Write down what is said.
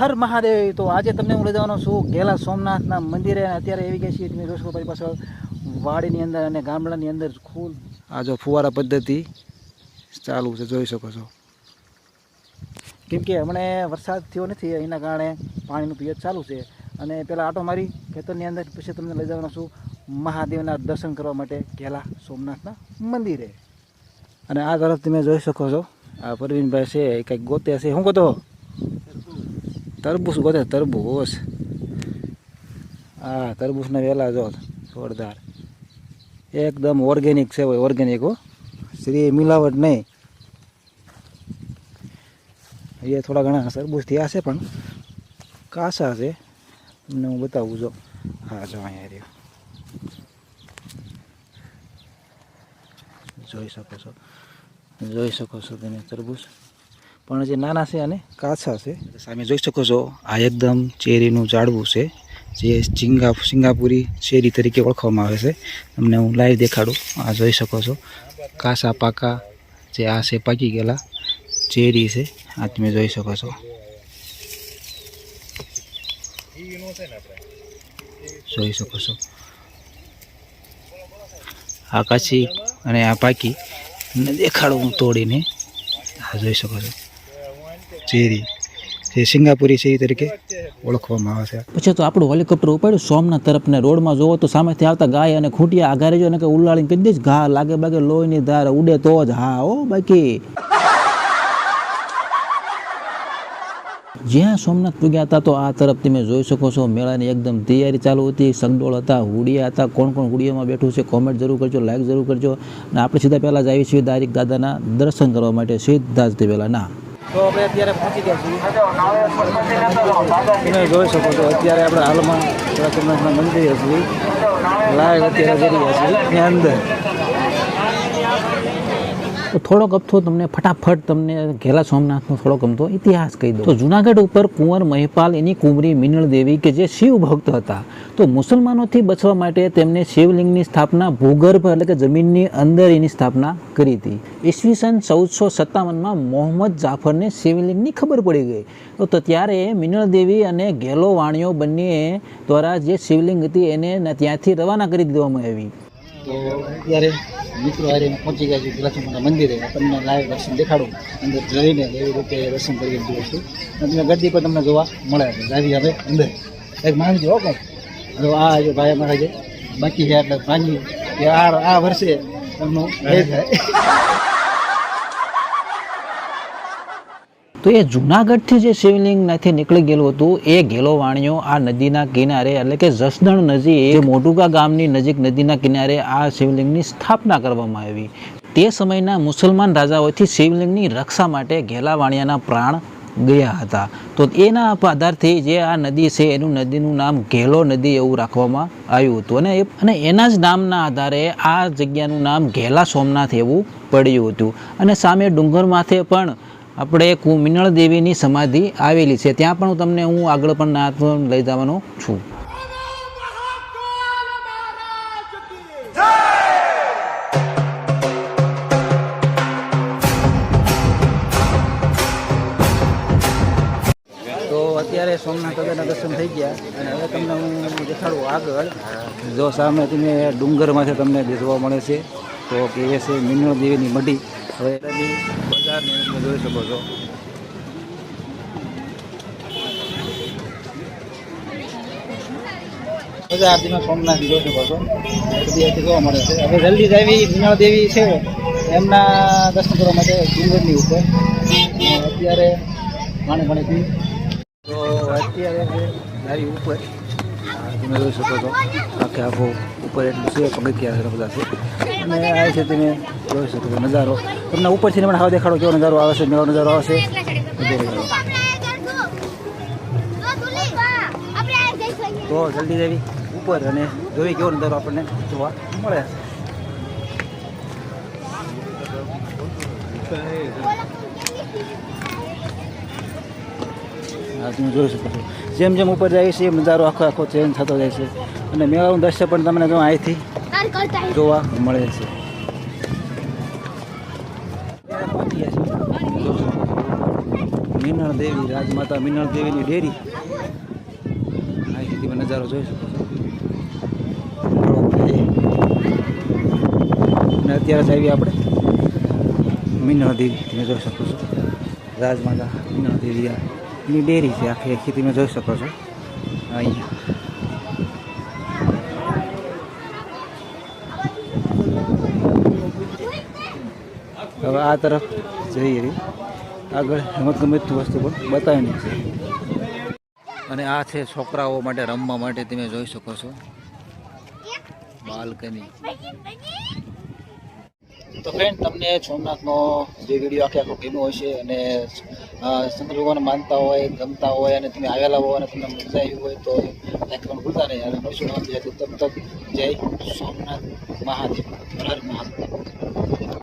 હર મહાદેવ, તો આજે તમને હું લઈ જવાનો છું ગેલા સોમનાથના મંદિરે અત્યારે એવી ગઈ છીએ તમે જોશો મારી પાછળ વાડીની અંદર અને ગામડાની અંદર ખૂબ આ જો ફુવારા પદ્ધતિ ચાલુ છે, જોઈ શકો છો. કેમ કે હમણે વરસાદ થયો નથી, એના કારણે પાણીનું પિયત ચાલુ છે. અને પહેલાં આટો મારી ખેતરની અંદર, પછી તમને લઈ જવાનો છું મહાદેવના દર્શન કરવા માટે ગેલા સોમનાથના મંદિરે. અને આ તરફ તમે જોઈ શકો છો, આ પરવીનભાઈ છે, કંઈક ગોતે છે. શું ગોતો? તરબૂચ ગોતે, તરબૂચ. હા, તરબૂચના વેલા જો, જોરદાર. એકદમ ઓર્ગેનિક છે ભાઈ ઓર્ગેનિક હો. શ્રી મિલાવટ નહીં. એ થોડા ઘણા તરબૂચ થયા છે પણ કાસા છે. તમને હું બતાવું જો. હા, જો અહીંયા રહ્યો. જોઈ શકો છો. જોઈ શકો છો તમે તરબૂચ. પણ જે નાના છે અને કાચા છે. સામે જોઈ શકો છો, આ એકદમ ચેરીનું ઝાડવું છે, જે સિંગા, સિંગાપુરી ચેરી તરીકે ઓળખવામાં આવે છે. તમને હું લાઈવ દેખાડું, આ જોઈ શકો છો. કાસા પાકા જે આ છે, પાકી ગયેલા ચેરી છે, આ તમે જોઈ શકો છો. જોઈ શકો છો. આ કાચી અને આ પાકી દેખાડો હું તોડીને. આ જોઈ શકો છો. ચેરી જે સિંગાપુરી ચેરી તરીકે ઓળખવામાં આવે છે. પછી તો આપણું હેલિકોપ્ટર ઉપાડ્યું. સોમનાથ તરફ ને રોડમાં જોવો તો સામેથી આવતા ગાય અને ખૂંટિયા આઘારે જો ને કે ઉલાળીને કહી દઈશ ઘા લાગે બાગે લોહીની ધાર ઉડે તો જ. હા ઓ બાકી. જ્યાં સોમનાથ પૂગ્યા હતા તો આ તરફ તમે જોઈ શકો છો મેળાની એકદમ તૈયારી ચાલુ હતી સગડોળ હતા હુડિયા હતા કોણ કોણ હુડિયામાં બેઠું છે કોમેન્ટ જરૂર કરજો લાઈક જરૂર કરજો. અને આપણે સીધા પહેલાં જ આવી છીએ દારિક દાદાના દર્શન કરવા માટે સીધા જ તે પહેલાં. ના. તો આપણે અત્યારે પહોંચી ગયા છીએ. તમે જોઈ શકો છો અત્યારે આપણે હાલમાં સોમનાથના મંદિરે છીએ. લાઈવ અત્યારે જઈ રહ્યા છીએ અંદર. થોડોક અમથો તમને, ફટાફટ તમને ઘેલા સોમનાથનો થોડોક અમથો ઇતિહાસ કહી દો તો જુનાગઢ ઉપર કુંવર મહિપાલ, એની કુંવરી મિનળ દેવી કે જે શિવ ભક્ત હતા, તો મુસલમાનોથી બચવા માટે તેમને શિવલિંગની સ્થાપના, ભૂગર્ભ એટલે કે જમીનની અંદર એની સ્થાપના કરી હતી. ઈસવીસન ચૌદસો સત્તાવનમાં મોહમ્મદ જાફરને શિવલિંગની ખબર પડી ગઈ. તો ત્યારે મિનળ દેવી અને ઘેલો વાણીઓ બંને દ્વારા જે શિવલિંગ હતી એને ત્યાંથી રવાના કરી દેવામાં આવી. તો અત્યારે મિત્રો હારે પહોંચી ગયા છે ગલાસુમાના મંદિરે. તમને લાઈવ દર્શન દેખાડું. અંદર જઈને એવી રીતે દર્શન કરી જોઉં છું અને તમે પર તમને જોવા મળે છે જાવી હવે અંદર. એક માનજો હો હવે આ જે ભાઈ અમારા જે બાકી છે, એટલે ભાંગી. કે આ આ વર્ષે એમનું એ થાય. તો એ જુનાગઢથી જે શિવલિંગ નીકળી ગયેલું હતું, એ ગેલો વાણીઓ આ નદીના કિનારે એટલે કે જસદણ નજીક મોટુકા ગામની નજીક નદીના કિનારે આ શિવલિંગની સ્થાપના કરવામાં આવી. તે સમયના મુસલમાન રાજાઓથી શિવલિંગની રક્ષા માટે ઘેલા વાણિયાના પ્રાણ ગયા હતા. તો એના આધારથી જે આ નદી છે, એનું નદીનું નામ ઘેલો નદી એવું રાખવામાં આવ્યું હતું. અને અને એના જ નામના આધારે આ જગ્યાનું નામ ઘેલા સોમનાથ એવું પડ્યું હતું. અને સામે ડુંગર માથે પણ આપણે મિનળ દેવીની સમાધિ આવેલી છે. ત્યાં પણ તમને હું આગળ પણ નાથ લઈ જવાનો છું. અત્યારે સોમનાથ દાદાના દર્શન થઈ ગયા અને હવે તમને હું દેખાડું આગળ. જો સામે તમે ડુંગરમાંથી તમને જોવા મળે છે, તો કે છે મિનળ દેવીની મઢી. હવે બજારને તમે જોઈ શકો છો. સોમનાથ જોઈ શકો છો. બધી જોવા મળે છે. હવે જલ્દી દેવી છે. એમના દર્શન કરવા માટે ડુંગરની ઉપર. અત્યારે પાણી તો અત્યારે ઉપર. તમે જોઈ શકો છો. આખે આખો ઉપર એટલું છે, પગથિયા છે બધા છે. અને આ છે તમે જોઈ શકો છો, નજારો. તમને ઉપરથી પણ હવે દેખાડો કેવો નજારો આવે છે, મેળો નજારો આવશે છે. તો જલ્દી જવી ઉપર અને જોઈ કેવો નજારો આપણને જોવા મળે. હા જોઈ શકો છો. જેમ જેમ ઉપર જાય છે એમ નજારો આખો આખો ચેન્જ થતો જાય છે. અને મેળાનું દ્રશ્ય પણ તમને જો અહીંથી જોવા મળે છે. મિનળ દેવી રાજમાતા મિનળ દેવીની ડેરી. અહીંથી તમે નજારો જોઈ શકો છો. અને અત્યારે જ આવી આપણે. મિનળ દેવી તમે જોઈ શકો છો. રાજમાતા મિનળ દેવી આ. એની ડેરી છે, આખી આખી તમે જોઈ શકો છો. અહીંયા. હવે આ તરફ જઈએ રહી આગળ રમતગમત વસ્તુ પણ બતાવીને છે. અને આ છે છોકરાઓ માટે, રમવા માટે તમે જોઈ શકો છો. બાલ્કની. તો ફ્રેન્ડ તમને સોમનાથનો જે વીડિયો આખે આખો ગમ્યો હશે અને ભગવાન માનતા હોય, ગમતા હોય અને તમે આવેલા હોય અને તમને મજા આવી હોય તો કરવાનું ભૂલતા નહીં અને મળશું. તબ તક જય સોમનાથ મહાદેવ હર મહાદેવ